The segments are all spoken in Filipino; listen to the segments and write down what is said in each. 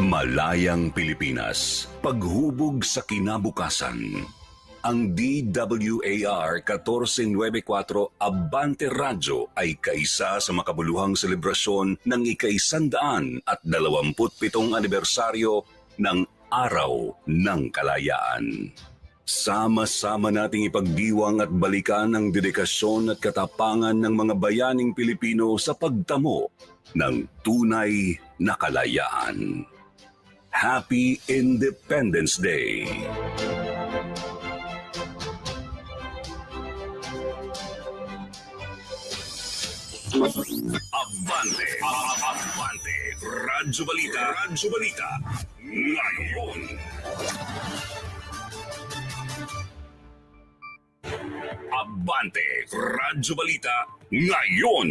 Malayang Pilipinas, paghubog sa kinabukasan. Ang DWAR 1494 Abante Radyo ay kaisa sa makabuluhang selebrasyon ng ikaisandaan at dalawamputpitong anibersaryo ng Araw ng Kalayaan. Sama-sama nating ipagdiwang at balikan ang dedikasyon at katapangan ng mga bayaning Pilipino sa pagtamo ng tunay na kalayaan. Happy Independence Day! Abante! Abante! Radyo Balita! Radyo Balita! Ngayon! Abante! Radyo Balita! Ngayon!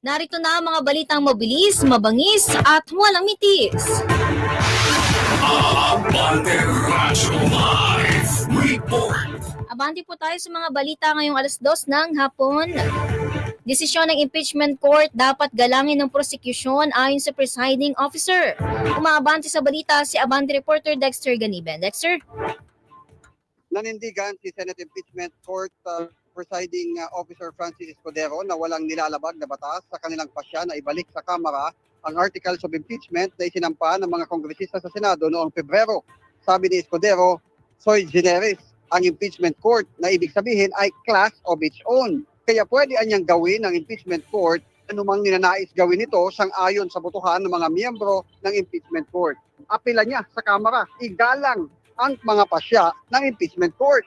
Narito na ang mga balitang mabilis, mabangis at walang mitis. Abante Radyo Live Report! Abante po tayo sa mga balita ngayong alas dos ng hapon. Desisyon ng impeachment court dapat galangin ng prosecution ayon sa presiding officer. Umaabante sa balita si Abante reporter Dexter Ganiben. Dexter? nanindigan si Senate Impeachment Court uh, presiding uh, officer Francis Escudero na walang nilalabag na batas sa kanilang pasya na ibalik sa Kamara ang articles of impeachment na isinampa ng mga kongresista sa Senado noong Pebrero. Sabi ni Escudero, sui generis ang impeachment court na ibig sabihin ay class of its own. Kaya pwede anyang gawin ng impeachment court anumang ninanais gawin ito sang ayon sa botohan ng mga miyembro ng impeachment court. Apela niya sa Kamara, igalang ang mga pasya ng impeachment court.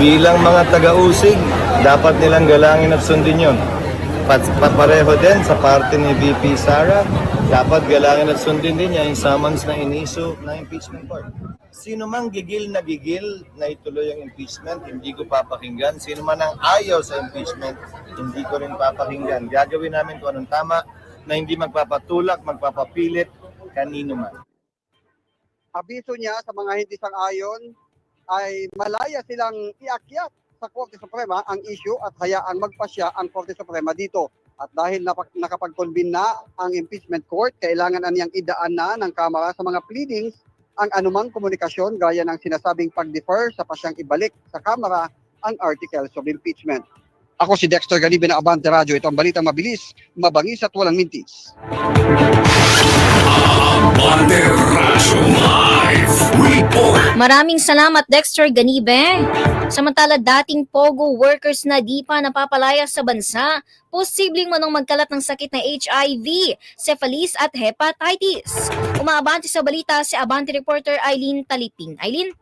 Bilang mga taga-usig, dapat nilang galangin at sundin yun. Pat- Papareho din sa parte ni VP Sara, dapat galangin at sundin din niya yung summons na iniso ng impeachment court. Sino mang gigil na gigil na ituloy ang impeachment, hindi ko papakinggan. Sino man ang ayaw sa impeachment, hindi ko rin papakinggan. Gagawin namin kung anong tama na hindi magpapatulak, magpapapilit kanino man. Abiso niya sa mga hindi sang-ayon ay malaya silang iakyat sa Korte Suprema ang issue at hayaang magpasya ang Korte Suprema dito. At dahil napak- nakapag-convene na ang impeachment court, kailangan aniyang idaan na ng Kamara sa mga pleadings ang anumang komunikasyon gaya ng sinasabing pag-defer sa pasyang ibalik sa Kamara ang articles of impeachment. Ako si Dexter Ganibe ng Abante Radio. Ito ang balitang mabilis, mabangis at walang mintis. Abante Radyo Live! Maraming salamat Dexter Ganibe. Samantala dating POGO workers na di pa napapalaya sa bansa, posibleng manong magkalat ng sakit na HIV, syphilis at hepatitis. Umaabante sa balita si Abante reporter Eileen Taliping. Eileen?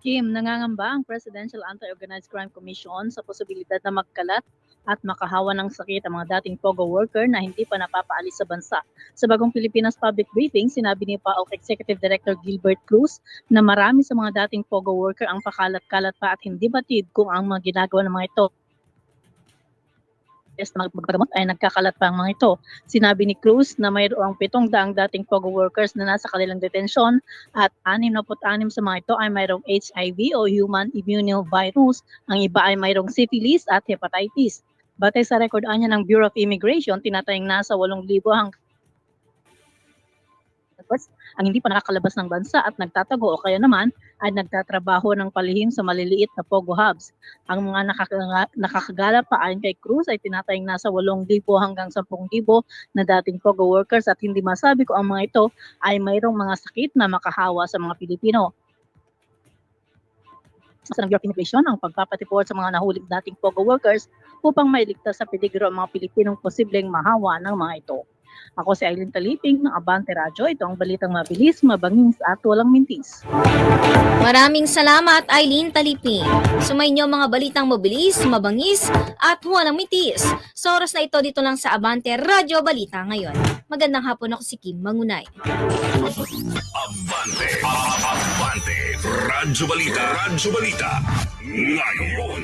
Kim, nangangamba ang Presidential Anti-Organized Crime Commission sa posibilidad na magkalat at makahawa ng sakit ang mga dating POGO worker na hindi pa napapaalis sa bansa. Sa bagong Pilipinas Public Briefing, sinabi ni PAOK Executive Director Gilbert Cruz na marami sa mga dating POGO worker ang pakalat-kalat pa at hindi batid kung ang mga ginagawa ng mga ito test na magpagamot ay nagkakalat pa ang mga ito. Sinabi ni Cruz na mayroong pitong daang dating POGO workers na nasa kanilang detensyon at 66 sa mga ito ay mayroong HIV o human immunovirus. Ang iba ay mayroong syphilis at hepatitis. Batay sa record anya ng Bureau of Immigration, tinatayang nasa 8,000 hanggang ang hindi pa nakakalabas ng bansa at nagtatago o kaya naman ay nagtatrabaho ng palihim sa maliliit na Pogo Hubs. Ang mga nakaka- nakakagala pa ayon kay Cruz ay tinatayang nasa 8,000 hanggang 10,000 na dating Pogo workers at hindi masabi ko ang mga ito ay mayroong mga sakit na makahawa sa mga Pilipino. Ng Bureau of Immigration ang pagpapatipor sa mga nahuling dating Pogo workers upang mailigtas sa peligro ang mga Pilipinong posibleng mahawa ng mga ito. Ako si Aileen Taliping ng Abante Radyo. Ito ang balitang mabilis, mabangis at walang mintis. Maraming salamat, Eileen Taliping. Sumayin mga balitang mabilis, mabangis, at walang mitis. Sa oras na ito, dito lang sa Abante Radyo Balita ngayon. Magandang hapon ako si Kim Mangunay. Abante. Abante. Radyo Balita. Radyo Balita. Ngayon.